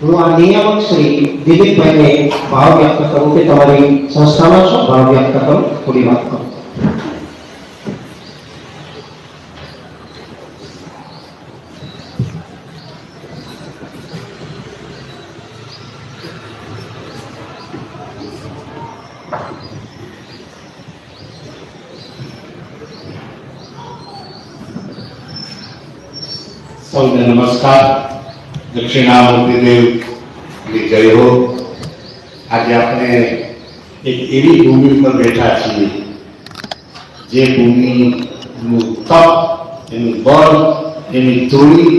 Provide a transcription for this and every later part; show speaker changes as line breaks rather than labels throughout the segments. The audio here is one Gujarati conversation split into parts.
હું આ નિયામક શ્રી દિલીપભાઈને ભાવ વ્યક્ત કરું કે તમારી સંસ્થામાં શું ભાવ વ્યક્ત કરું થોડી વાત કરું
સૌને નમસ્કાર દક્ષિણામૂર્તિ દેવની જય હો. આજે આપણે એક એવી ભૂમિ પર બેઠા છીએ, જે ભૂમિનું તપ, એનું બળ, એની ધૂળી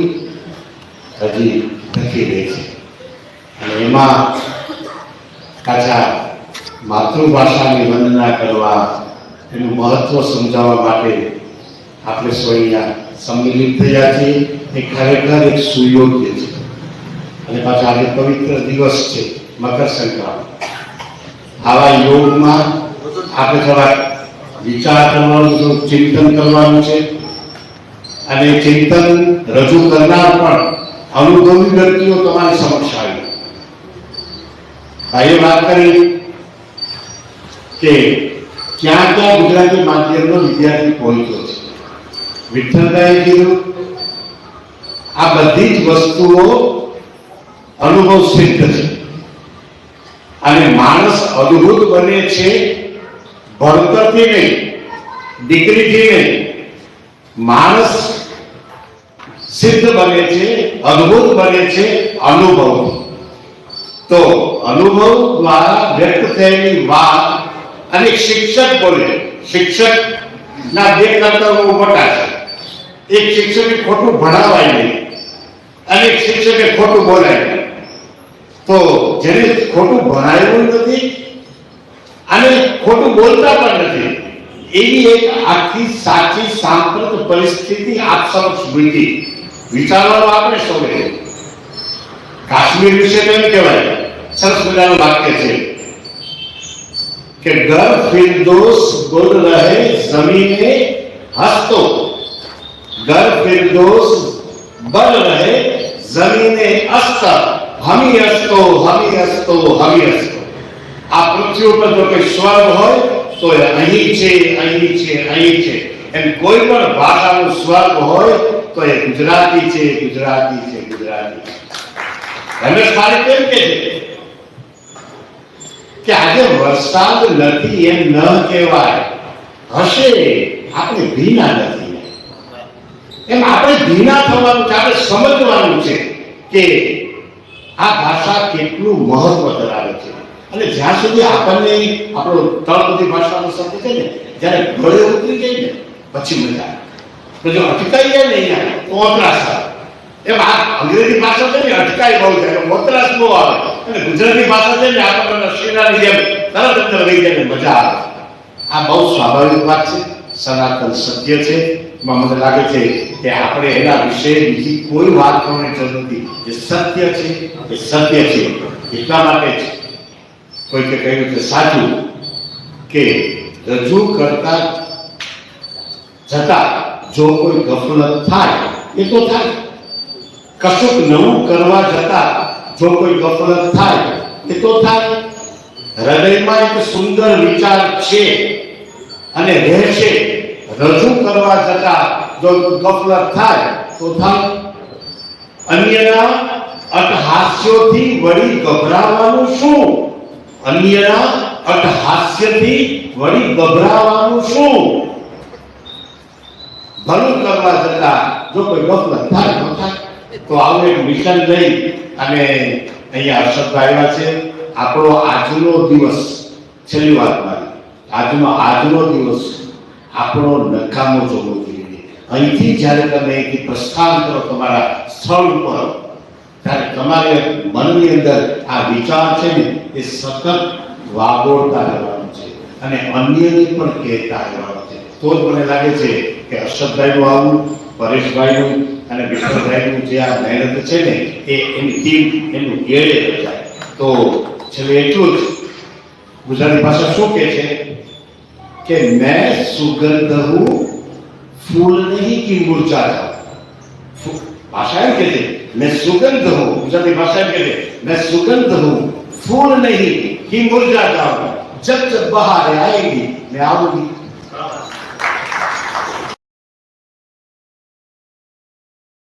હજી ઢકી રહી છે. અને એમાં પાછા માતૃભાષાની વંદના કરવા, એનું મહત્વ સમજાવવા માટે આપણે સૌ અહીંયા થયા છીએ. એ ખરેખર એક સુયોગ્ય છે. અને પાછા આજે પવિત્ર દિવસ છે, મકર સંક્રાંતિ. આવા યોગમાં આપણે થોડા વિચાર કરવાનું છે, ચિંતન કરવાનું છે. અને ચિંતન રજૂ કરનાર પણ અનુભવી વ્યક્તિઓ તમારી સમક્ષ આવી. ભાઈએ વાત કરી કે ક્યાં ક્યાં ગુજરાતી માધ્યમનો વિદ્યાર્થી પહોંચ્યો છે. વિઠ્ઠલભાઈએ કીધું, આ બધી જ વસ્તુઓ અનુભવ સિદ્ધ છે. અને માણસ અદ્ભુત બને છે, ભણતરથી નહીં, દીકરીથી નહીં. માણસ સિદ્ધ બને છે, અદ્ભુત બને છે, અનુભવ. તો અનુભવ દ્વારા વ્યક્ત થયેલી વાત અને શિક્ષક બોલે. શિક્ષક ના બે કર્તવ્યો મોટા છે. એક શિક્ષકે ખોટું ભણાવાય નહીં અને એક શિક્ષકે ખોટું બોલાય તો જેને ખોટું ભણાયું નથી અને ખોટું બોલતા પણ નથી, એવી એક આખી સાચી સાંપ્રત પરિસ્થિતિ આપ સમક્ષ મૂકી વિચારવાનું આપણે સૌએ. કાશ્મીર વિશે કેમ કહેવાય, સરસ મજાનું વાક્ય છે કે ઘર ફિરદોસ ગુલ રહે જમીને હસતો. ઘર ફિરદોસ બલ રહે જમીને અસ્તર હમી હસતો હમી હસતો હમી હસતો આ પૃથ્વી ઉપર જો કોઈ સ્વર્ગ હોય તો એ અહીં છે અહીં છે અહીં છે એમ કોઈ પણ ભાષાનું સ્વર્ગ હોય તો એ ગુજરાતી છે ગુજરાતી છે ગુજરાતી છે રમેશ કેમ કે કે આજે વરસાદ નથી એમ ન કહેવાય હશે આપણે ભીના નથી એમ આપણે ભીના થવાનું છે આપણે સમજવાનું છે કે આ ભાષા કેટલું મહત્વ ધરાવે છે. અને જ્યાં સુધી આપણને આપણો તળપદી ભાષાનો શબ્દ છે ને, જ્યારે ગળે ઉતરી જાય ને, પછી મજા તો જો અટકાઈ જાય ને અહીંયા, તો ઓતરાશ એમ આ અંગ્રેજી ભાષા છે ને અટકાઈ બહુ જાય મોતરાશ બહુ આવે. અને ગુજરાતી ભાષા છે ને, આપણને શીરાની જેમ તરત અંદર લઈ જાય ને મજા આવે. આ બહુ સ્વાભાવિક વાત છે, સનાતન સત્ય છે મને લાગે છે કે આપણે એના વિશે બીજી કોઈ વાત કરવાની જરૂર નથી. જે સત્ય છે, એ સત્ય છે. એટલા માટે જ કોઈકે કહ્યું કે સાચું કે રજૂ કરતા જતા જો કોઈ ગફલત થાય, એ તો થાય. કશુંક નવું કરવા જતા જો કોઈ ગફલત થાય, એ તો થાય. હૃદયમાં એક સુંદર વિચાર છે અને રહેશે રજૂ કરવા જતા જો ગફલત થાય, તો થાય અન્યના અટહાસ્યોથી વળી ગભરાવાનું શું? અન્યના અટહાસ્યથી વળી ગભરાવાનું શું? ભલું કરવા જતા જો કોઈ ગફલત થાય, તો થાય. તો આવું એક મિશન લઈ અને અહીંયા હર્ષદભાઈ આવ્યા છે. આપણો આજનો દિવસ. છેલ્લી વાત મારી. આજનો આજનો દિવસ. આપણો નકામો જોવો જોઈએ. અહીંથી જ્યારે તમે અહીંથી પ્રસ્થાન કરો તમારા સ્થળ ઉપર, ત્યારે તમારે મનની અંદર આ વિચાર છે ને, એ સતત વાગોળતા રહેવાનો છે અને અન્યને પણ કહેતા રહેવાનો છે. તો જ મને લાગે છે કે હર્ષદભાઈનું આવું, પરેશભાઈનું અને વિઠ્ઠલભાઈનું જે આ મહેનત છે ને, એ એની ટીમ એનું ગેળે જાય તો છેલ્લે એટલું જ. ગુજરાતી ભાષા શું કહે છે? कि मैं सुगंध हूँ, फूल नहीं की मुरझा भाषाएँ भाषा में कहते मैं सुगंध हूँ गुजराती भाषा के कहते मैं सुगंध हूँ, फूल नहीं की मुरझा जाओ जब जब बाहर आएगी, मैं आऊँगी।